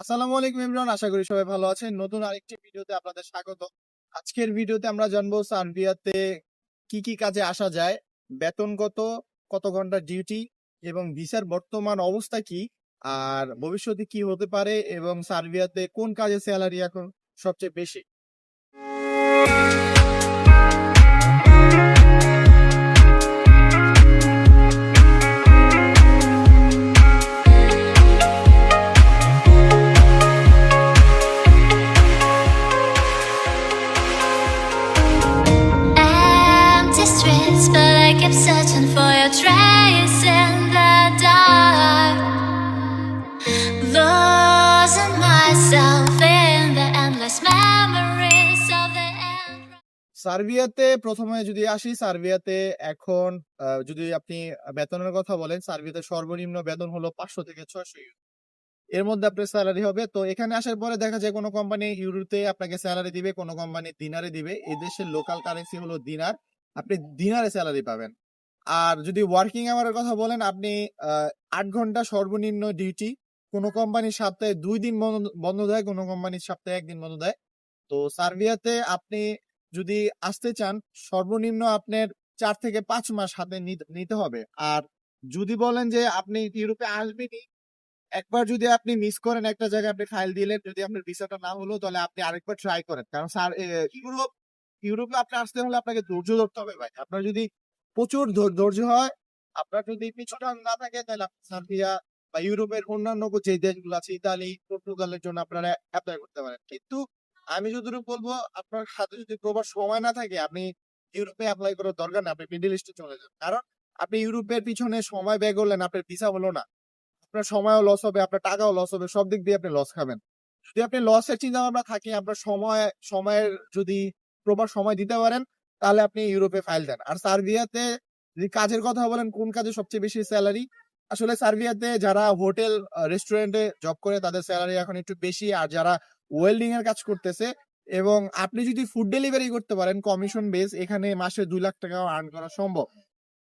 আসসালামু আলাইকুম ইমরান, আশা করি সবাই ভালো আছেন। নতুন আরেকটি ভিডিওতে আপনাদের স্বাগত। আজকের ভিডিওতে আমরা জানব সার্বিয়াতে কি কি কাজে আসা যায় বেতন কত কত ঘণ্টা ডিউটি এবং ভিসার বর্তমান অবস্থা কি, আর ভবিষ্যতে কি হতে পারে এবং সার্বিয়াতে কোন কাজে স্যালারি এখন সবচেয়ে বেশি। সার্বিয়াতে প্রথমে যদি আসি, সার্বিয়াতে এখন যদি আপনি বেতনের কথা বলেন, সার্বিয়াতে সর্বনিম্ন বেতন হলো পাঁচশো থেকে ছয়শো ইউরো। এর মধ্যে আপনার স্যালারি হবে। তো এখানে আসার পরে দেখা যায় কোনো কোম্পানি ইউরোতে আপনাকে স্যালারি দিবে, কোনো কোম্পানি দিনারে দিবে। এই দেশের লোকাল কারেন্সি হলো দিনার। আপনি দিনারে স্যালারি পাবেন। আর যদি ওয়ার্কিং আওয়ারের কথা বলেন, আপনি আট ঘণ্টা সর্বনিম্ন ডিউটি কোনো কোম্পানি সপ্তাহে দুই দিন বন্ধ- দেয়, কোনো কোম্পানি সপ্তাহে একদিন বন্ধ দেয়। তো সার্বিয়াতে আপনি যদি আসতে চান, সর্বনিম্ন আপনার চার থেকে পাঁচ মাস হাতে নিতে- হবে। আর যদি বলেন যে আপনি ইউরোপে আসবেনই, একবার যদি আপনি মিস করেন একটা জায়গায় আপনি ফাইল দিলেন, যদি আপনার ভিসাটা না হলো, তাহলে আপনি আরেকবার ট্রাই করেন। কারণ ইউরোপ ইউরোপে আপনি আসতে হলে আপনাকে ধৈর্য ধরতে হবে ভাই। আপনার যদি প্রচুর ধৈর্য হয়, আপনার যদি পিছুটা না থাকে, তাহলে আপনি সার্বিয়া বা ইউরোপের অন্যান্য যে দেশগুলো আছে, ইতালি, পর্তুগালের জন্য আপনারা অ্যাপ্লাই করতে পারেন। কিন্তু আমি যতটুকু বলব, আপনার হাতে যদি প্রবার সময় না থাকে, আপনি ইউরোপে অ্যাপ্লাই করার দরকার না আপনি মিডল ইস্টে চলে যান। কারণ আপনি ইউরোপের পিছনে সময় ব্যয় করলেন আপনার ভিসা হলো না। আপনার সময়ও লস হবে, আপনার টাকাও লস হবে, সব দিক দিয়ে আপনি লস খাবেন। যদি আপনি লসের চিন্তা ভাবনা থাকে, আপনার সময়, সময়ের যদি প্রপার সময় দিতে পারেন, তাহলে আপনি ইউরোপে ফাইল দেন। আর সার্বিয়াতে যদি কাজের কথা বলেন, কোন কাজে সবচেয়ে বেশি স্যালারি আসলে সার্বিয়াতে যারা হোটেল রেস্টুরেন্টে জব করে, তাদের স্যালারি এখন একটু বেশি। আর যারা ওয়েল্ডিং এর কাজ করতেছে এবং আপনি যদি ফুড ডেলিভারি করতে পারেন কমিশন বেস এখানে মাসে দুই লাখ টাকা আর্ন করা সম্ভব।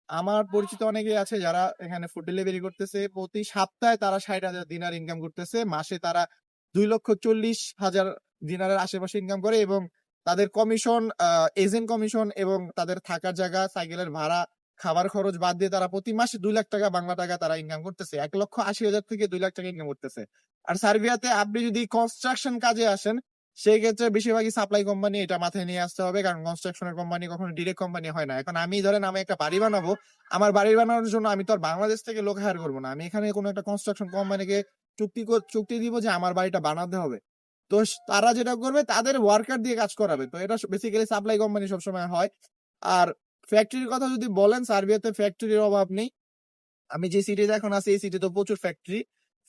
আমার পরিচিত অনেকেই আছে যারা এখানে ফুড ডেলিভারি করতেছে, প্রতি সপ্তাহে তারা ষাট হাজার দিনার ইনকাম করতেছে। মাসে তারা দুই লক্ষ চল্লিশ হাজার দিনারের আশেপাশে ইনকাম করে এবং তাদের কমিশন এজেন্ট কমিশন এবং তাদের থাকার জায়গা সাইকেলের ভাড়া, খাবার খরচ বাদ দিয়ে তারা প্রতি মাসে দুই লাখ টাকা, বাংলা টাকা তারা ইনকাম করতেছে। এক লক্ষ আশি হাজার থেকে দুই লাখ টাকা ইনকাম করতেছে। আর সার্বিয়াতে আপনি যদি কনস্ট্রাকশন কাজে আসেন সেই ক্ষেত্রে বেশিরভাগই সাপ্লাই কোম্পানি এটা মাথায় নিয়ে আসতে হবে। কারণ কনস্ট্রাকশনের কোম্পানি কখনো ডিরেক্ট কোম্পানি হয় না। এখন আমি ধরেন আমি একটা বাড়ি বানাবো। আমার বাড়ি বানানোর জন্য আমি তো আর বাংলাদেশ থেকে লোক হায়ার করব না। আমি এখানে কোনো একটা কনস্ট্রাকশন কোম্পানিকে চুক্তি চুক্তি দিব যে আমার বাড়িটা বানাতে হবে। তো তারা যেটা করবে তাদের ওয়ার্কার দিয়ে কাজ করাবে। তো এটা বেসিক্যালি সাপ্লাই কোম্পানি সবসময় হয়। আর ফ্যাক্টরির কথা যদি বলেন সার্বিয়াতে ফ্যাক্টরির অভাব নেই। আমি যে সিটিতে এখন আছি এই সিটিতে প্রচুর ফ্যাক্টরি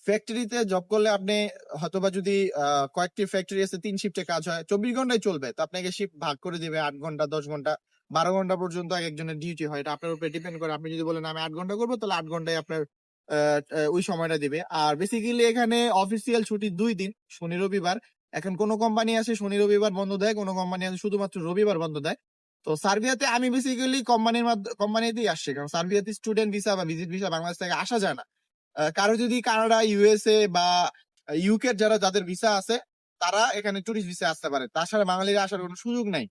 ফ্যাক্টরিতে জব করলে আপনি হয়তোবা যদি আহ, কয়েকটি ফ্যাক্টরি আছে তিন শিফটে কাজ হয় চব্বিশ ঘন্টায় চলবে। তো আপনাকে শিফট ভাগ করে দিবে আট ঘণ্টা দশ ঘণ্টা বারো ঘণ্টা পর্যন্ত এক একজনের ডিউটি হয়। এটা আপনার উপরে ডিপেন্ড করে। আপনি যদি বলেন আমি আট ঘণ্টা করব তাহলে আট ঘন্টায় আপনার ওই সময়টা দিবে। আর বেসিক্যালি এখানে অফিসিয়াল ছুটি দুই দিন, শনি, রবিবার। এখন কোনো কোম্পানি আছে, শনি, রবিবার বন্ধ দেয়, কোনো কোম্পানি আছে শুধুমাত্র রবিবার বন্ধ দেয়। তো সার্বিয়াতে আমি বেসিক্যালি কোম্পানির কোম্পানিতেই আসছি, কারণ সার্বিয়াতে স্টুডেন্ট ভিসা বা ভিজিট ভিসা বাংলাদেশ থেকে আসা যায় না। কারও যদি কানাডা ইউএসএ বা ইউকে যারা, যাদের ভিসা আছে, তারা এখানে টুরিস্ট ভিসা আসতে পারে। তাছাড়া বাঙালিরা আসার কোনো সুযোগ নাই।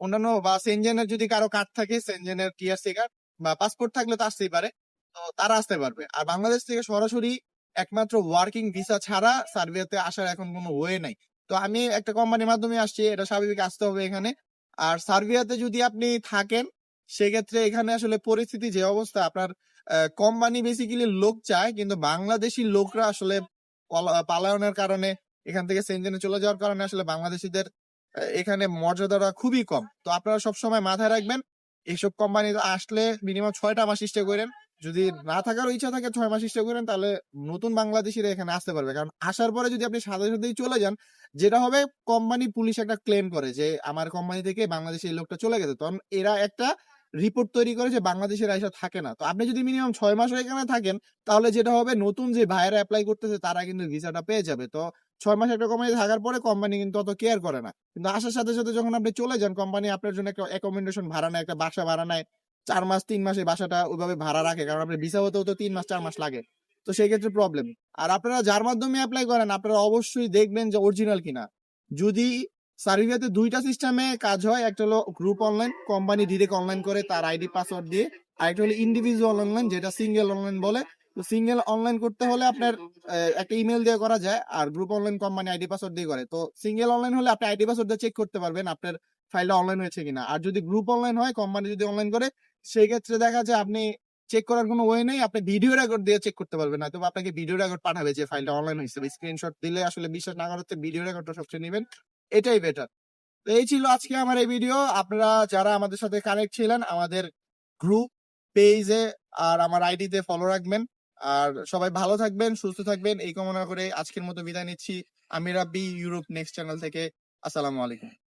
অন্যান্য বা সেনজেনের যদি কারও কার্ড থাকে সেনজেনের টিআরসি কার্ড বা পাসপোর্ট থাকলে তো আসতেই পারে। তো তারা আসতে পারবে। আর বাংলাদেশ থেকে সরাসরি একমাত্র ওয়ার্কিং ভিসা ছাড়া সার্বিয়াতে আসার এখন কোনো ওয়ে নাই। তো আমি একটা কোম্পানির মাধ্যমে আসছি, এটা স্বাভাবিক আসতে হবে এখানে। আর সার্বিয়াতে যদি আপনি থাকেন, সেক্ষেত্রে এখানে আসলে পরিস্থিতি যে অবস্থা, আপনার কোম্পানি বেসিক্যালি লোক চায়, কিন্তু বাংলাদেশি লোকরা আসলে পলা- পালায়নের কারণে, এখান থেকে সেনজেনে চলে যাওয়ার কারণে আসলে বাংলাদেশিদের এখানে মর্যাদাটা খুবই কম। তো আপনারা সবসময় মাথায় রাখবেন এইসব কোম্পানি আসলে মিনিমাম ছয়টা মাস চেষ্টা করেন। যদি না থাকার ইচ্ছা থাকে ছয় মাস চেষ্টা করেন, তাহলে নতুন বাংলাদেশিরা এখানে আসতে পারবে। কারণ আসার পরে যদি আপনি সাথে সাথেই চলে যান, যেটা হবে কোম্পানি পুলিশ একটা ক্লেম করে যে আমার কোম্পানি থেকে বাংলাদেশে এই লোকটা চলে গেছে। তখন এরা একটা রিপোর্ট তৈরি করে যে বাংলাদেশের আইসা থাকে না। তো আপনি যদি মিনিমাম ছয় মাস এখানে থাকেন, তাহলে যেটা হবে নতুন যে ভাইয়েরা অ্যাপ্লাই করতেছে, তারা কিন্তু ভিসাটা পেয়ে যাবে। তো ছয় মাস একটা কোম্পানি থাকার পরে কোম্পানি কিন্তু অত কেয়ার করে না। কিন্তু আসার সাথে সাথে যখন আপনি চলে যান কোম্পানি আপনার জন্য একটা অ্যাকোমোডেশন ভাড়া নেয়, একটা বাসা ভাড়া নেয়। চার মাস, তিন মাসে বাসাটা ওইভাবে ভাড়া রাখে, কারণ আপনার ভিসা হতেও তো তিন মাস, চার মাস লাগে। তো সেই ক্ষেত্রে প্রবলেম আর আপনারা যার মাধ্যমে অ্যাপ্লাই করেন, আপনারা অবশ্যই দেখবেন যে অরিজিনাল কিনা। যদি সার্ভিয়াতে দুইটা সিস্টেমে কাজ হয়, একটা হলো group online company direct online করে তার আইডি পাসওয়ার্ড দিয়ে, আর একটা হলো ইন্ডিভিজুয়াল অনলাইন যেটা সিঙ্গেল অনলাইন বলে। তো সিঙ্গেল অনলাইন করতে হলে আপনার একটা ইমেল দিয়ে করা যায়, আর group online company ID password দিয়ে করে। তো সিঙ্গেল অনলাইন হলে আপনি আইডি পাসওয়ার্ড দিয়ে চেক করতে পারবেন আপনার ফাইলটা অনলাইন হয়েছে কিনা। আর যদি গ্রুপ অনলাইন হয় কোম্পানি যদি অনলাইন করে সেই ক্ষেত্রে দেখা যায় আপনি চেক করার কোনো ওয়ে নেই। আপনি ভিডিও রেকর্ড দিয়ে চেক করতে পারবেন। না তবে আপনাকে ভিডিও রেকর্ড পাঠাবে যে ফাইলটা অনলাইন হয়েছে। স্ক্রিনশট দিলে আসলে বিশ্বাস না করাতে ভিডিও রেকর্ডটা সবচেয়ে নেবেন। এটাই বেটার তো এই ছিল আজকে আমার এই ভিডিও আপনারা যারা আমাদের সাথে কানেক্ট ছিলেন, আমাদের গ্রুপ পেজে আর আমার আইডিতে ফলো রাখবেন। আর সবাই ভালো থাকবেন, সুস্থ থাকবেন। এই কামনা করে আজকের মতো বিদায় নিচ্ছি। আমি রাব্বি ইউরোপ নেক্সট চ্যানেল থেকে। আসসালামু আলাইকুম।